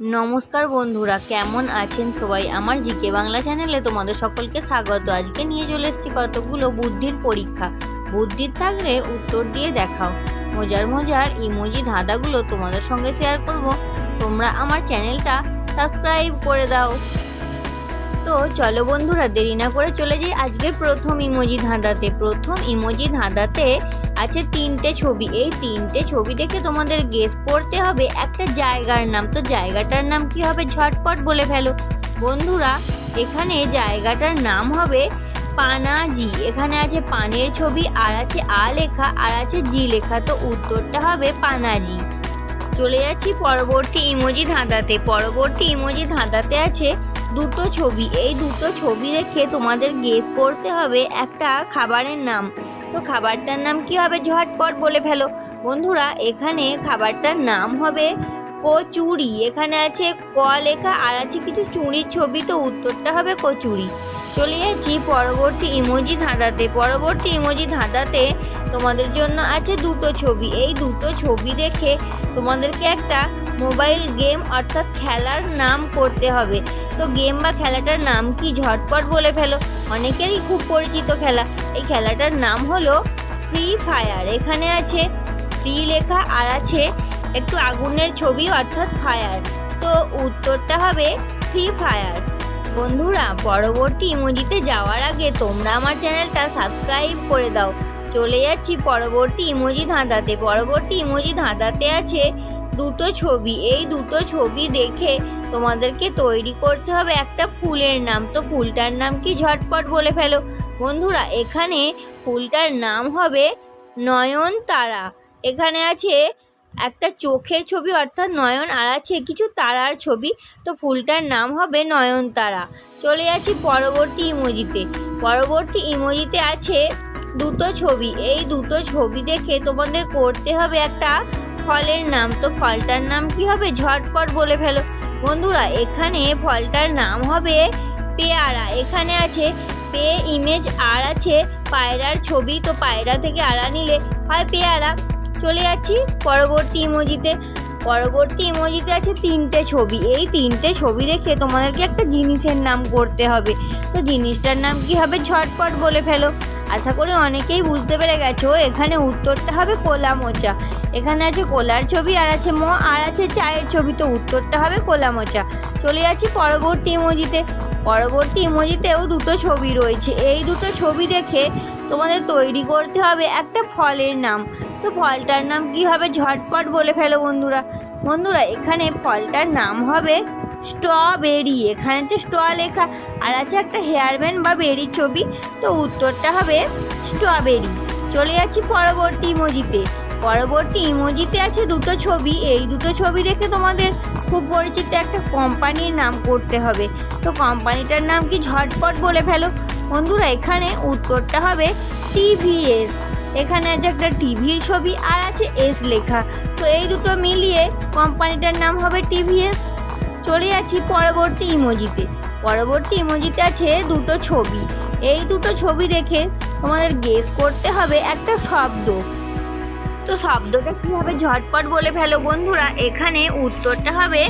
নমস্কার বন্ধুরা, কেমন আছেন সবাই? আমার জিকে বাংলা চ্যানেলে তোমাদের সকলকে স্বাগত। আজকে নিয়ে চলে এসেছি কতগুলো বুদ্ধির পরীক্ষা। বুদ্ধির থাকলে উত্তর দিয়ে দেখাও। মজার মজার ইমোজি ধাঁধাগুলো তোমাদের সঙ্গে শেয়ার করব। তোমরা আমার চ্যানেলটা সাবস্ক্রাইব করে দাও। তো চলো বন্ধুরা, দেরি না করে চলে যাই আজকের প্রথম ইমোজি ধাঁধাতে। প্রথম ইমোজি ধাঁধাতে আছে তিনটে ছবি। এই তিনটে ছবি দেখে তোমাদের গেস করতে হবে একটা জায়গার নাম। তো জায়গাটার নাম কি হবে? ঝটপট বলে ফেলো। বন্ধুরা, এখানে জায়গাটার নাম হবে পানাজি। এখানে আছে পানের ছবি, আর আছে আ লেখা, আর আছে জি লেখা। তো উত্তরটা হবে পানাজি। চলে যাচ্ছি পরবর্তী ইমোজি ধাঁধাতে। পরবর্তী ইমোজি ধাঁধাতে আছে দুটো ছবি। এই দুটো ছবি দেখে তোমাদের গেস করতে হবে একটা খাবারের নাম। তো খাবারটার নাম কি হবে? ঝটপট বলে ফেলো। বন্ধুরা, এখানে খাবারটার নাম হবে কচুরি। এখানে আছে ক লেখা, আর আছে কিছু চুড়ির ছবি, তো উত্তরটা হবে কচুরি। চলে যাচ্ছি পরবর্তী ইমোজি ধাঁধাতে। পরবর্তী ইমোজি ধাঁধাতে তোমাদের জন্য আছে দুটো ছবি। এই দুটো ছবি দেখে তোমাদেরকে একটা মোবাইল গেম অর্থাৎ খেলার নাম করতে হবে। তো গেম বা খেলাটার নাম কি ঝটপট বলে ফেলো? অনেকেরই খুব পরিচিত খেলা। এই খেলাটার নাম হলো ফ্রি ফায়ার এখানে আছে ফ্রি লেখা আর আছে একটু আগুনের ছবি অর্থাৎ ফায়ার তো উত্তরটা হবে ফ্রি ফায়ার বন্ধুরা, পরবর্তী ইমোজিতে যাওয়ার আগে তোমরা আমার চ্যানেলটা সাবস্ক্রাইব করে দাও। চলে যাচ্ছি পরবর্তী ইমোজি ধাঁধাতে পরবর্তী ইমোজি ধাঁধাতে আছে দুটো ছবি, এই দুটো ছবি দেখে তোমাদেরকে তৈরি করতে হবে একটা ফুলের নাম। তো ফুলটার নাম কি ঝটপট বলে ফেলো? বন্ধুরা, এখানে ফুলটার নাম হবে নয়নতারা। এখানে আছে একটা চোখের ছবি, অর্থাৎ নয়ন, আর আছে কিছু তারার ছবি। তো ফুলটার নাম হবে নয়নতারা। চলে যাচ্ছি পরবর্তী ইমোজিতে। পরবর্তী ইমোজিতে আছে দুটো ছবি। এই দুটো ছবি দেখে তোমাদের করতে হবে একটা ফলের নাম, তো ফলটার নাম কি হবে? ঝটপট বলে ফেলো। বন্ধুরা, এখানে ফলটার নাম হবে পেয়ারা। এখানে আছে পে, ইমেজ, আর আছে পায়রার ছবি। তো পায়রা থেকে আড়া নিলে হয় পেয়ারা। চলে যাচ্ছি পরবর্তী ইমোজিতে। পরবর্তী ইমোজিতে আছে তিনটে ছবি। এই তিনটে ছবি রেখে তোমাদেরকে একটা জিনিসের নাম করতে হবে। তো জিনিসটার নাম কি হবে? ঝটপট বলে ফেলো। আশা করি অনেকেই বুঝতে পেরে গেছো, এখানে উত্তরটা হবে কোলা মোচা। এখানে আছে কোলার ছবি, আর আছে মো, আর আছে চায়ের ছবি, তো উত্তরটা হবে কোলা মোচা। চলে যাচ্ছি পরবর্তী ইমোজিতে। পরবর্তী ইমোজিতেও দুটো ছবি রয়েছে। এই দুটো ছবি দেখে তোমাদের তৈরি করতে হবে একটা ফলের নাম। তো ফলটার নাম কি হবে? ঝটপট বলে ফেলো বন্ধুরা। বন্ধুরা, এখানে ফলটার নাম হবে স্ট্রবেরি। এখানে হচ্ছে স্ট্র লেখা, আর আছে একটা হেয়ার ব্যান্ড বা বেরির ছবি। তো উত্তরটা হবে স্ট্রবেরি। চলে যাচ্ছি পরবর্তী ইমোজিতে। পরবর্তী ইমোজিতে আছে দুটো ছবি। এই দুটো ছবি দেখে তোমাদের খুব পরিচিত একটা কোম্পানির নাম করতে হবে। তো কোম্পানিটার নাম কি ঝটপট বলে ফেলো? বন্ধুরা, এখানে উত্তরটা হবে টিভিএস। এখানে আছে একটা টিভির ছবি, আর আছে এস লেখা। তো এই দুটো মিলিয়ে কোম্পানিটার নাম হবে টিভিএস। চলে যাচ্ছি পরবর্তী ইমোজিতে। পরবর্তী ইমোজিতে আছে দুটো ছবি। এই দুটো ছবি দেখে তোমাদের গেস করতে হবে একটা শব্দ। তো শব্দটা কি হবে ঝটপট বলে ফেলো বন্ধুরা? এখানে উত্তরটা হবে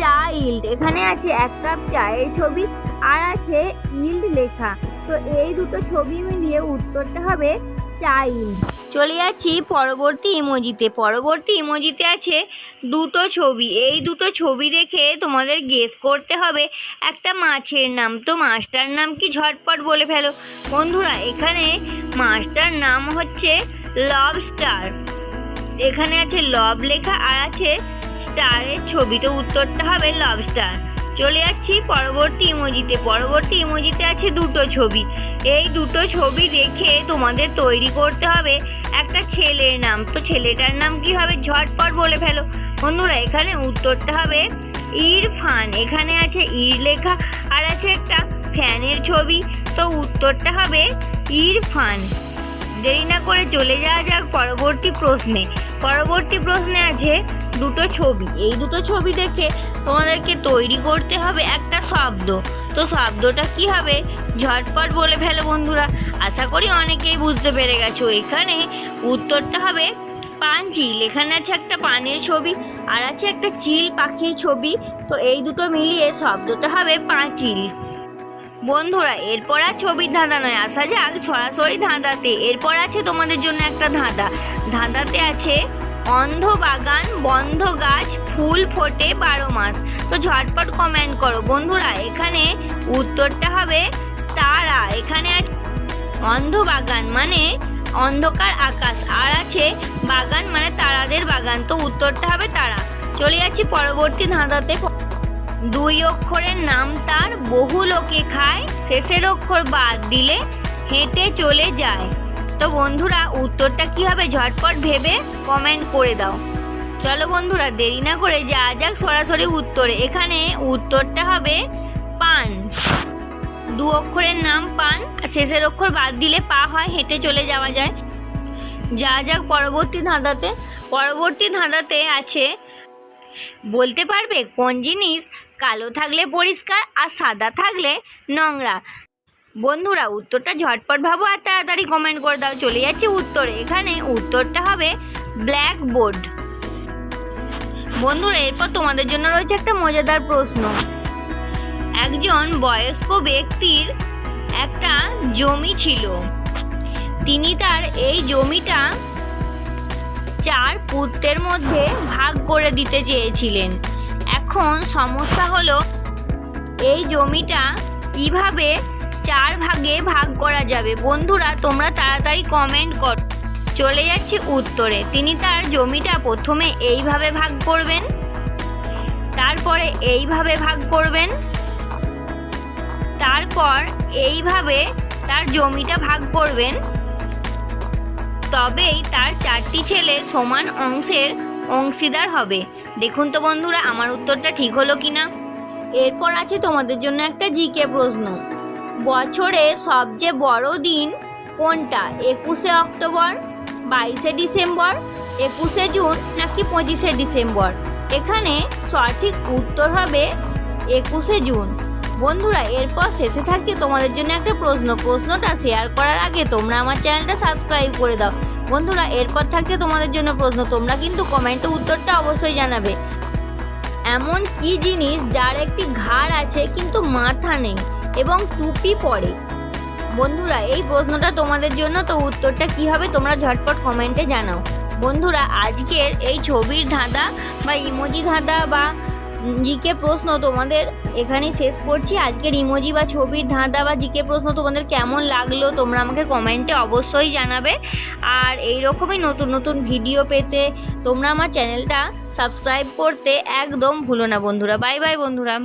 চা ইল্ড এখানে আছে এক কাপ চায়ের ছবি আর আছে ইল্ড লেখা। তো এই দুটো ছবি মিলিয়ে উত্তরটা হবে চাইল্ড চলে যাচ্ছি পরবর্তী ইমোজিতে। পরবর্তী ইমোজিতে আছে দুটো ছবি। এই দুটো ছবি দেখে তোমাদের গেস করতে হবে একটা মাছের নাম। তো মাছটার নাম কি ঝটপট বলে ফেলো। বন্ধুরা, এখানে মাছটার নাম হচ্ছে লবস্টার এখানে আছে লব লেখা আর আছে স্টারের ছবি। তো উত্তরটা হবে লবস্টার চলে যাচ্ছি পরবর্তী ইমোজিতে। পরবর্তী ইমোজিতে আছে দুটো ছবি। এই দুটো ছবি দেখে তোমাদের তৈরি করতে হবে একটা ছেলের নাম। তো ছেলেটার নাম কি হবে? ঝটপট বলে ফেলো। বন্ধুরা, এখানে উত্তরটা হবে ইরফান। এখানে আছে ইর লেখা আর আছে একটা ফ্যানের ছবি। তো উত্তরটা হবে ইরফান। দেরি না করে চলে যাওয়া যাক পরবর্তী প্রশ্নে। পরবর্তী প্রশ্নে আছে দুটো ছবি। এই দুটো ছবি দেখে তোমাদেরকে তৈরি করতে হবে একটা শব্দ। তো শব্দটা কি হবে? ঝটপট বলে ফেলো বন্ধুরা। আশা করি অনেকেই বুঝতে পেরে গেছো। এখানে উত্তরটা হবে পান চিল এখানে আছে একটা পানের ছবি আর আছে একটা চিল পাখির ছবি। তো এই দুটো মিলিয়ে শব্দটা হবে পাঁচিল বন্ধুরা, এরপর আর ছবির ধাঁধা নয়। আসা যাক সরাসরি ধাঁধাতে। এরপর আছে তোমাদের জন্য একটা ধাঁধা। ধাঁধাতে আছে অন্ধ বাগান বন্ধ গাছ, ফুল ফোটে বারো মাস। তো ঝটপট কমেন্ট করো। বন্ধুরা, এখানে উত্তরটা হবে তারা। এখানে অন্ধ বাগান মানে অন্ধকার আকাশ। আর আছে বাগান মানে তারাদের বাগান। তো উত্তরটা হবে তারা। চলে যাচ্ছি পরবর্তী ধাঁধাতে। দুই অক্ষরের নাম তার। বহু লোকে খায়, শেষের অক্ষর বাদ দিলে হেঁটে চলে যায়। তো বন্ধুরা, উত্তরটা কি হবে ঝটপট ভেবে কমেন্ট করে দাও। চলো বন্ধুরা, দেরি না করে যা যাক সরাসরি উত্তরে। এখানে উত্তরটা হবে পান। দু অক্ষরের নাম পান, আর শেষের অক্ষর বাদ দিলে পা হয়, হেঁটে চলে যাওয়া যায়। যা যাক পরবর্তী ধাঁধাতে। পরবর্তী ধাঁধাতে আছে, বলতে পারবে কোন জিনিস কালো থাকলে পরিষ্কার আর সাদা থাকলে নোংরা। বন্ধুরা, উত্তরটা ঝটপট ভাবো আর তাড়াতাড়ি কমেন্ট করে দাও। চলে যাচ্ছে উত্তরে। এখানে উত্তরটা হবে ব্ল্যাক বোর্ড বন্ধুরা, এরপর তোমাদের জন্য রয়েছে একটা মজাদার প্রশ্ন। একজন বয়স্ক ব্যক্তির একটা জমি ছিল। তিনি তার এই জমিটা চার পুত্রের মধ্যে ভাগ করে দিতে চেয়েছিলেন। এখন সমস্যা হলো, এই জমিটা কীভাবে চার ভাগে ভাগ করা যাবে। বন্ধুরা, তোমরা তাড়াতাড়ি কমেন্ট কর। চলে যাচ্ছে উত্তরে। তিনি তার জমিটা প্রথমে এইভাবে ভাগ করবেন। তারপরে এইভাবে ভাগ করবেন। তারপর এইভাবে তার জমিটা ভাগ করবেন। তবেই তার চারটি ছেলে সমান অংশের অংশীদার হবে। দেখুন তো বন্ধুরা, আমার উত্তরটা ঠিক হলো কিনা? এরপর আছে তোমাদের জন্য একটা জিকে প্রশ্ন। বছরের সবচেয়ে বড় দিন কোনটা? একুশে অক্টোবর, বাইশে ডিসেম্বর, একুশে জুন নাকি পঁচিশে ডিসেম্বর? এখানে সঠিক উত্তর হবে একুশে জুন। বন্ধুরা, এরপর শেষে থাকছে তোমাদের জন্য একটা প্রশ্ন। প্রশ্নটা শেয়ার করার আগে তোমরা আমার চ্যানেলটা সাবস্ক্রাইব করে দাও। বন্ধুরা, এরপর থাকছে তোমাদের জন্য প্রশ্ন। তোমরা কিন্তু কমেন্টে উত্তরটা অবশ্যই জানাবে। এমন কি জিনিস যার একটি ঘাড় আছে কিন্তু মাথা নেই? এবং টুপি পরে। বন্ধুরা, এই প্রশ্নটা তোমাদের জন্য, তো উত্তরটা কি হবে তোমরা ঝটপট কমেন্টে জানাও। বন্ধুরা, আজকের এই ছবির ধাঁধা বা ইমোজি ধাঁধা বা জিকে প্রশ্ন তোমাদের এখানেই শেষ করছি। আজকের ইমোজি বা ছবির ধাঁধা বা জিকে প্রশ্ন তোমাদের কেমন লাগল তোমরা আমাকে কমেন্টে অবশ্যই জানাবে। আর এই রকমই নতুন নতুন ভিডিও পেতে তোমরা আমার চ্যানেলটা সাবস্ক্রাইব করতে একদম ভুলো না বন্ধুরা। বাই বাই বন্ধুরা।